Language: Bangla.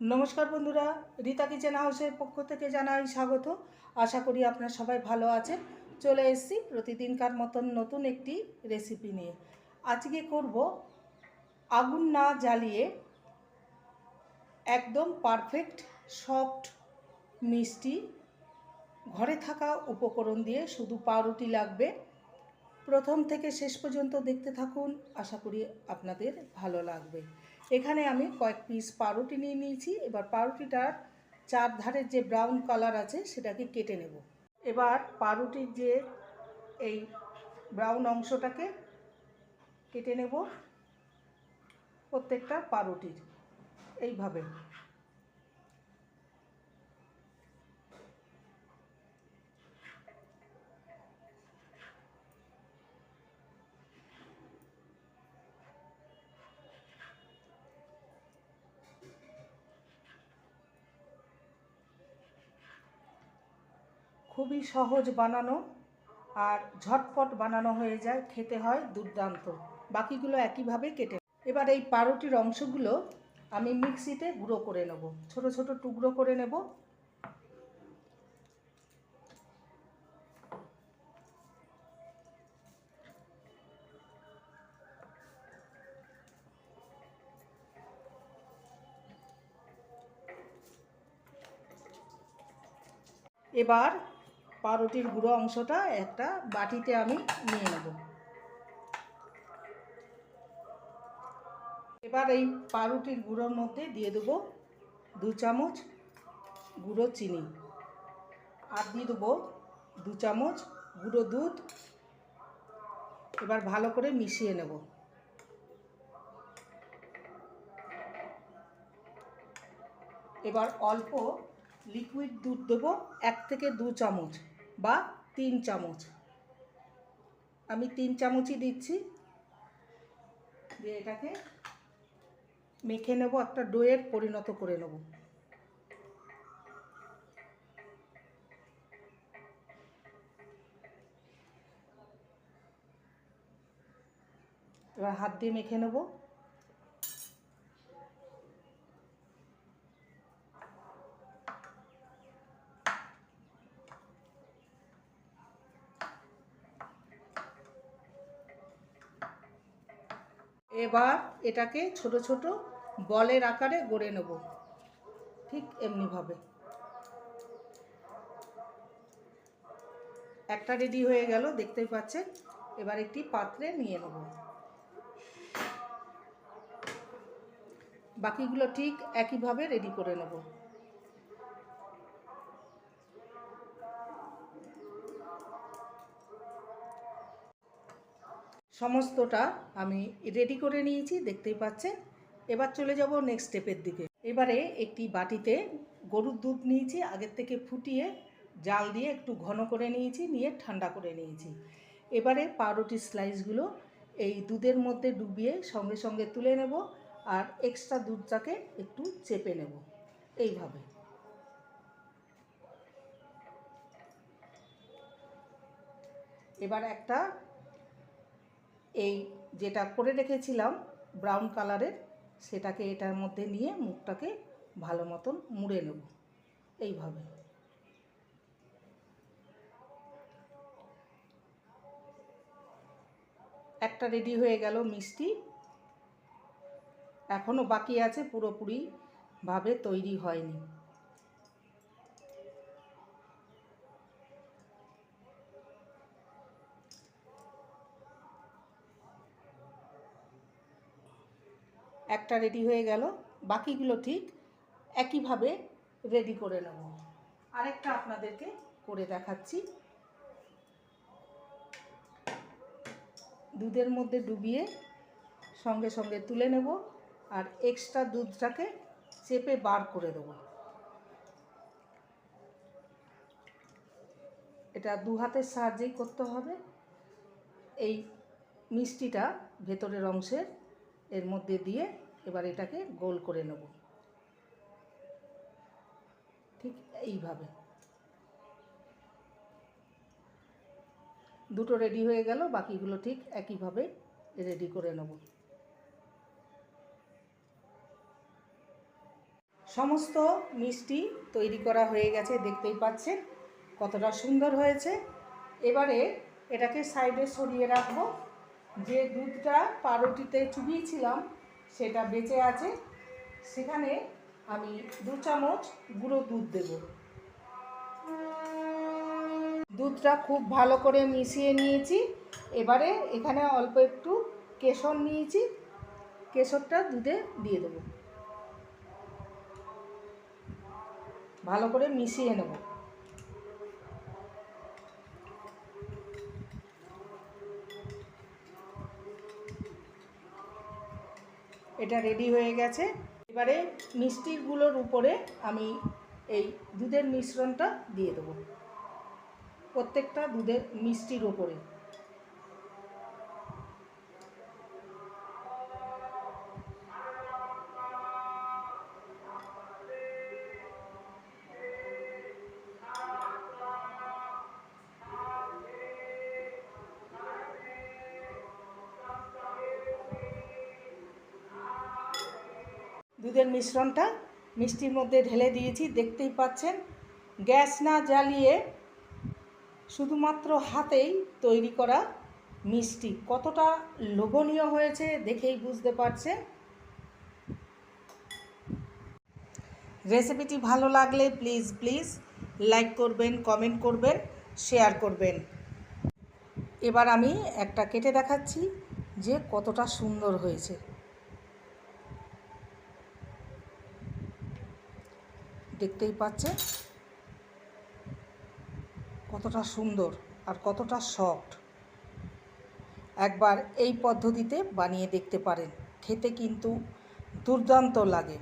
নমস্কার বন্ধুরা, রীতা কিচেন হাউসের পক্ষ থেকে জানাই স্বাগত। আশা করি আপনারা সবাই ভালো আছেন। চলে এসেছি প্রতিদিনকার মতন নতুন একটি রেসিপি নিয়ে। আজকে করব আগুন না জ্বালিয়ে একদম পারফেক্ট সফট মিষ্টি, ঘরে থাকা উপকরণ দিয়ে শুধু পাউরুটি লাগবে। প্রথম থেকে শেষ পর্যন্ত দেখতে থাকুন। আশা করি আপনাদের ভালো লাগবে। এখানে আমি কয়েক পিস পাউরুটি নিয়ে নিয়েছি। এবার পাউরুটিটার চার ধারের যে ব্রাউন কালার আছে, সেটাকে কেটে নেব। এবার পাউরুটির যে এই ব্রাউন অংশটাকে কেটে নেব প্রত্যেকটা পাউরুটির। এইভাবে। খুবই সহজ বানানো আর ঝটপট বানানো হয়ে যায়, খেতে হয় দুর্দান্ত। বাকিগুলো একইভাবে কেটে এবার এই পাউরুটির অংশগুলো আমি মিক্সিতে গুঁড়ো করে নেব। ছোট ছোট টুকরো করে নেব। এবার পাউরুটির গুঁড়ো অংশটা একটা বাটিতে আমি নিয়ে নেব। এবার এই পাউরুটির গুঁড়োর মধ্যে দিয়ে দেবো দু চামচ গুঁড়ো চিনি আর দিয়ে দেবো দু চামচ গুঁড়ো দুধ। এবার ভালো করে মিশিয়ে নেব। এবার অল্প লিকুইড দুধ দেবো এক থেকে দু চামচ বা তিন চামচ। আমি তিন চামচই দিচ্ছি। দিয়ে এটাকে মেখে নেব, একটা ডোয়ের পরিণত করে নেব। এবার হাত দিয়ে মেখে নেব। এবার এটাকে ছোট ছোট বলের আকারে গড়ে নেব। ঠিক এমনিভাবে। একটা রেডি হয়ে গেল, দেখতেই পাচ্ছেন? এবার একটি পাত্রে নিয়ে নেব। বাকিগুলো ঠিক একইভাবে রেডি করে নেব। সমস্তটা আমি রেডি করে নিয়েছি, দেখতেই পাচ্ছেন। এবার চলে যাব নেক্সট স্টেপের দিকে। এবারে একটি বাটিতে গরুর দুধ নিয়েছি, আগের থেকে ফুটিয়ে জাল দিয়ে একটু ঘন করে নিয়েছি, নিয়ে ঠান্ডা করে নিয়েছি। এবারে পাউরুটির স্লাইসগুলো এই দুধের মধ্যে ডুবিয়ে সঙ্গে সঙ্গে তুলে নেব আর এক্সট্রা দুধটাকে একটু চেপে নেব। এইভাবে। এবার একটা এই যেটা করে রেখেছিলাম ব্রাউন কালারের সেটাকে এটার মধ্যে নিয়ে মুখটাকে ভালো মতন মুড়ে নেব। এইভাবে। একটা রেডি হয়ে গেল মিষ্টি। এখনও বাকি আছে, পুরোপুরিভাবে তৈরি হয়নি। একটা রেডি হয়ে গেল, বাকিগুলো ঠিক একইভাবে রেডি করে নেব। আরেকটা আপনাদেরকে করে দেখাচ্ছি। দুধের মধ্যে ডুবিয়ে সঙ্গে সঙ্গে তুলে নেব আর এক্সট্রা দুধটাকে চেপে বার করে দেবো। এটা দু হাতের সাহায্যেই করতে হবে। এই মিষ্টিটা ভেতরের অংশের এর মধ্যে দিয়ে এবার এটাকে গোল করে নেব। ঠিক এইভাবে। দুটো রেডি হয়ে গেল, বাকিগুলো ঠিক একইভাবে রেডি করে নেব। সমস্ত মিষ্টি তৈরি করা হয়ে গেছে, দেখতেই পাচ্ছেন কতটা সুন্দর হয়েছে। এবারে এটাকে সাইডে সরিয়ে রাখব। যে দুধটা পাউরুটিতে চুবিয়েছিলাম, সেটা বেঁচে আছে। সেখানে আমি দু চামচ গুঁড়ো দুধ দেব। দুধটা খুব ভালো করে মিশিয়ে নিয়েছি। এবারে এখানে অল্প একটু কেশর নিয়েছি। কেশরটা দুধে দিয়ে দেবো। ভালো করে মিশিয়ে নেব। এটা রেডি হয়ে গেছে। এবারে মিষ্টিগুলোর উপরে আমি এই দুধের মিশ্রণটা দিয়ে দেবো। প্রত্যেকটা দুধের মিষ্টির ওপরে দুধের মিশ্রণটা মিষ্টির মধ্যে ঢেলে দিয়েছি, দেখতেই পাচ্ছেন। গ্যাস না জ্বালিয়ে শুধুমাত্র হাতেই তৈরি করা মিষ্টি। কতটা লোভনীয় হয়েছে দেখেই বুঝতে পারছেন। রেসিপিটি ভালো লাগলে প্লিজ প্লিজ লাইক করবেন, কমেন্ট করবেন, শেয়ার করবেন। এবার আমি একটা কেটে দেখাচ্ছি যে কতটা সুন্দর হয়েছে। দেখতেই পাচ্ছে কতটা সুন্দর আর কতটা সফট। একবার এই পদ্ধতিতে বানিয়ে দেখতে পারেন। খেতে কিন্তু দুর্দান্ত লাগে।